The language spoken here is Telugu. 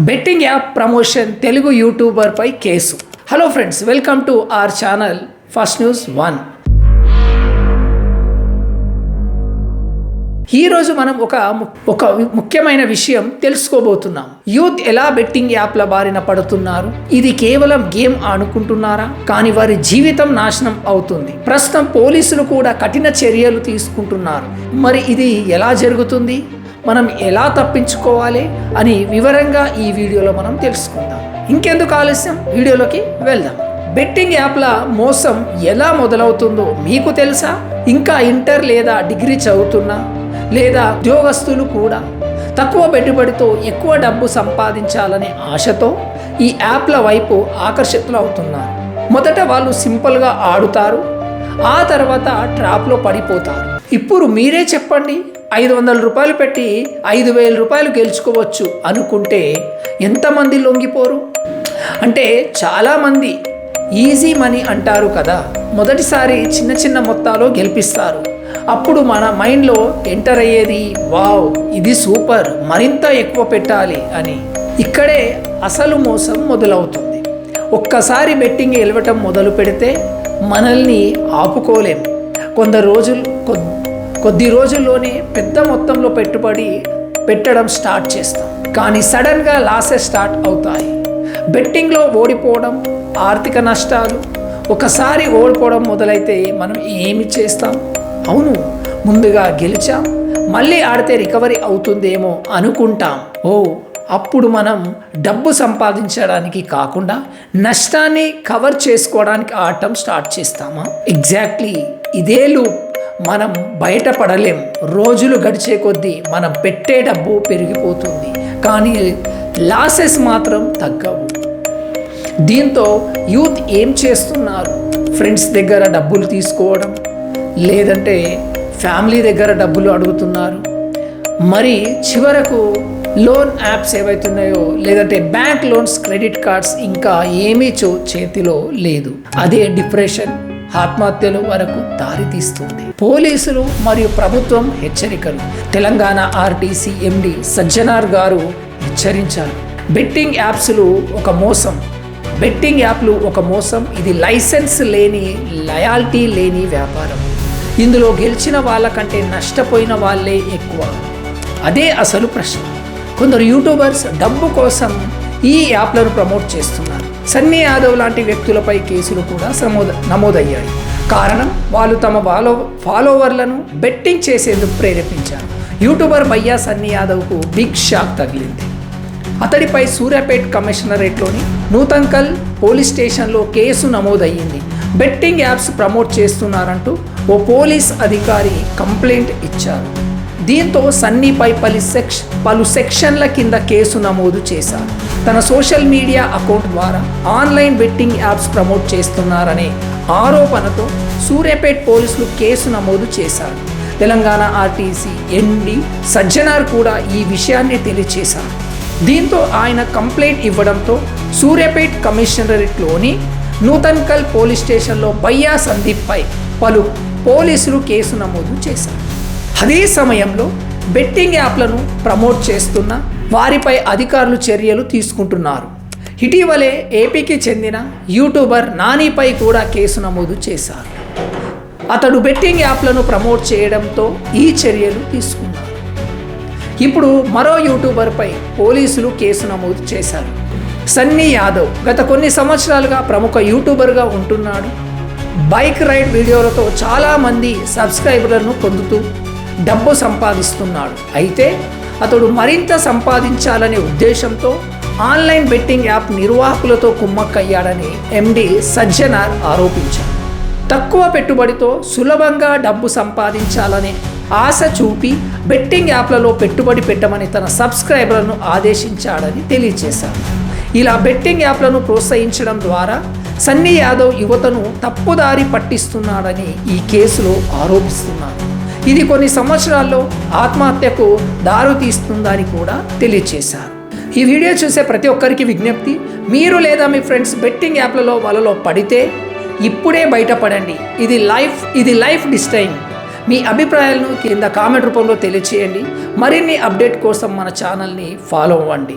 Betting app promotion Telugu యూట్యూబర్పై case. Hello friends welcome to R channel first news one. ఈరోజు మనం ఒక ము- ఒక ముఖ్యమైన విషయం తెలుసుకోబోతున్నాం. యూత్ ఎలా బెట్టింగ్ యాప్ల బారిన పడుతున్నారు? ఇది కేవలం గేమ్ ఆడుకుంటున్నారా? కానీ వారి జీవితం నాశనం అవుతుంది. ప్రస్తుతం పోలీసులు కూడా కఠిన చర్యలు తీసుకుంటున్నారు. మరి ఇది ఎలా జరుగుతుంది? మనం ఎలా తప్పించుకోవాలి అని వివరంగా ఈ వీడియోలో మనం తెలుసుకుందాం. ఇంకెందుకు ఆలస్యం? వీడియోలోకి వెళ్దాం. బెట్టింగ్ యాప్ల మోసం ఎలా మొదలవుతుందో మీకు తెలుసా? ఇంకా ఇంటర్ లేదా డిగ్రీ చదువుతున్నా లేదా ఉద్యోగస్తులు కూడా తక్కువ పెట్టుబడితో ఎక్కువ డబ్బు సంపాదించాలనే ఆశతో ఈ యాప్ల వైపు ఆకర్షితులు అవుతున్నారు. మొదట వాళ్ళు సింపుల్గా ఆడుతారు ఆ తర్వాత ట్రాప్లో పడిపోతారు. ఇప్పుడు మీరే చెప్పండి ఐదు వందల రూపాయలు పెట్టి ఐదు వేల రూపాయలు గెలుచుకోవచ్చు అనుకుంటే ఎంతమంది లొంగిపోరు? అంటే చాలామంది ఈజీ మనీ అంటారు కదా. మొదటిసారి చిన్న చిన్న మొత్తాలో గెలిపిస్తారు. అప్పుడు మన మైండ్లో ఎంటర్ అయ్యేది వావ్ ఇది సూపర్ మరింత ఎక్కువ పెట్టాలి అని. ఇక్కడే అసలు మోసం మొదలవుతుంది. ఒక్కసారి బెట్టింగ్ గెలవటం మొదలు పెడితే మనల్ని ఆపుకోలేం. కొందరు రోజులు కొద్ది రోజుల్లోనే పెద్ద మొత్తంలో పెట్టుబడి పెట్టడం స్టార్ట్ చేస్తాం. కానీ సడన్గా లాసెస్ స్టార్ట్ అవుతాయి. బెట్టింగ్లో ఓడిపోవడం ఆర్థిక నష్టాలు ఒకసారి ఓడిపోవడం మొదలైతే మనం ఏమి చేస్తాం? అవును ముందుగా గెలిచాం మళ్ళీ ఆడితే రికవరీ అవుతుందేమో అనుకుంటాం. ఓ అప్పుడు మనం డబ్బు సంపాదించడానికి కాకుండా నష్టాన్ని కవర్ చేసుకోవడానికి ఆడటం స్టార్ట్ చేస్తామా? ఎగ్జాక్ట్లీ ఇదే లూప్. మనం బయటపడలేం. రోజులు గడిచే కొద్దీ మనం పెట్టే డబ్బు పెరిగిపోతుంది. కానీ లాసెస్ మాత్రం తగ్గవు. దీంతో యూత్ ఏం చేస్తున్నారు? ఫ్రెండ్స్ దగ్గర డబ్బులు తీసుకోవడం? లేదంటే ఫ్యామిలీ దగ్గర డబ్బులు అడుగుతున్నారు? మరి చివరకు లోన్ యాప్స్ ఏవైతున్నాయో లేదంటే బ్యాంక్ లోన్స్ క్రెడిట్ కార్డ్స్ ఇంకా ఏమీ చో చేతిలో లేదు. అదే డిప్రెషన్. ఆత్మహత్యలు వరకు దారితీస్తుంది. పోలీసులు మరియు ప్రభుత్వం హెచ్చరికలు. తెలంగాణ ఆర్టీసీ ఎండి సజ్జనార్ గారు హెచ్చరించారు. బెట్టింగ్ యాప్స్లు ఒక మోసం. బెట్టింగ్ యాప్లు ఒక మోసం. ఇది లైసెన్స్ లేని లయాల్టీ లేని వ్యాపారం. ఇందులో గెలిచిన వాళ్ళకంటే నష్టపోయిన వాళ్ళే ఎక్కువ. అదే అసలు ప్రశ్న. కొందరు యూట్యూబర్స్ డబ్బు కోసం ఈ యాప్లను ప్రమోట్ చేస్తున్నారు. సన్నీ యాదవ్ లాంటి వ్యక్తులపై కేసులు కూడా సమోద నమోదయ్యాయి. కారణం వాళ్ళు తమ ఫాలో ఫాలోవర్లను బెట్టింగ్ చేసేందుకు ప్రేరేపించారు. యూట్యూబర్ భయ్యా సన్నీ యాదవ్కు బిగ్ షాక్ తగిలింది. అతడిపై సూర్యాపేట్ కమిషనరేట్లోని నూతంకల్ పోలీస్ స్టేషన్లో కేసు నమోదయ్యింది. బెట్టింగ్ యాప్స్ ప్రమోట్ చేస్తున్నారంటూ ఓ పోలీస్ అధికారి కంప్లైంట్ ఇచ్చారు. దీంతో సన్నీపై పలు సెక్ష పలు సెక్షన్ల కింద కేసు నమోదు చేశారు. తన సోషల్ మీడియా అకౌంట్ ద్వారా ఆన్లైన్ బెట్టింగ్ యాప్స్ ప్రమోట్ చేస్తున్నారనే ఆరోపణతో సూర్యాపేట్ పోలీసులు కేసు నమోదు చేశారు. తెలంగాణ ఆర్టీసీ ఎండి సజ్జనార్ కూడా ఈ విషయాన్ని తెలియచేశారు. దీంతో ఆయన కంప్లైంట్ ఇవ్వడంతో సూర్యాపేట్ కమిషనరేట్లోని నూతన్కల్ పోలీస్ స్టేషన్లో బయ్యా సందీప్పై పలు పోలీసులు కేసు నమోదు చేశారు. అదే సమయంలో బెట్టింగ్ యాప్లను ప్రమోట్ చేస్తున్న వారిపై అధికారులు చర్యలు తీసుకుంటున్నారు. ఇటీవలే ఏపీకి చెందిన యూట్యూబర్ నానిపై కూడా కేసు నమోదు చేశారు. అతడు బెట్టింగ్ యాప్లను ప్రమోట్ చేయడంతో ఈ చర్యలు తీసుకున్నారు. ఇప్పుడు మరో యూట్యూబర్పై పోలీసులు కేసు నమోదు చేశారు. సన్నీ యాదవ్ గత కొన్ని సంవత్సరాలుగా ప్రముఖ యూట్యూబర్గా ఉంటున్నాడు. బైక్ రైడ్ వీడియోలతో చాలామంది సబ్స్క్రైబర్లను పొందుతూ డబ్బు సంపాదిస్తున్నాడు. అయితే అతడు మరింత సంపాదించాలనే ఉద్దేశంతో ఆన్లైన్ బెట్టింగ్ యాప్ నిర్వాహకులతో కుమ్మక్కయ్యాడని ఎండి సజ్జనార్ ఆరోపించారు. తక్కువ పెట్టుబడితో సులభంగా డబ్బు సంపాదించాలనే ఆశ చూపి బెట్టింగ్ యాప్లలో పెట్టుబడి పెట్టమని తన సబ్స్క్రైబర్లను ఆదేశించాడని తెలియజేశారు. ఇలా బెట్టింగ్ యాప్లను ప్రోత్సహించడం ద్వారా సన్నీ యాదవ్ యువతను తప్పుదారి పట్టిస్తున్నాడని ఈ కేసులో ఆరోపిస్తున్నారు. ఇది కొన్ని సంవత్సరాల్లో ఆత్మహత్యకు దారితీస్తుందని కూడా తెలియజేశారు ఈ వీడియో చూసే ప్రతి ఒక్కరికి విజ్ఞప్తి మీరు లేదా మీ ఫ్రెండ్స్ బెట్టింగ్ యాప్లలో వలలో పడితే ఇప్పుడే బయటపడండి. ఇది లైఫ్ ఇది లైఫ్ డిస్టైన్. మీ అభిప్రాయాలను కింద కామెంట్ రూపంలో తెలియచేయండి. మరిన్ని అప్డేట్ కోసం మన ఛానల్ని ఫాలో అవ్వండి.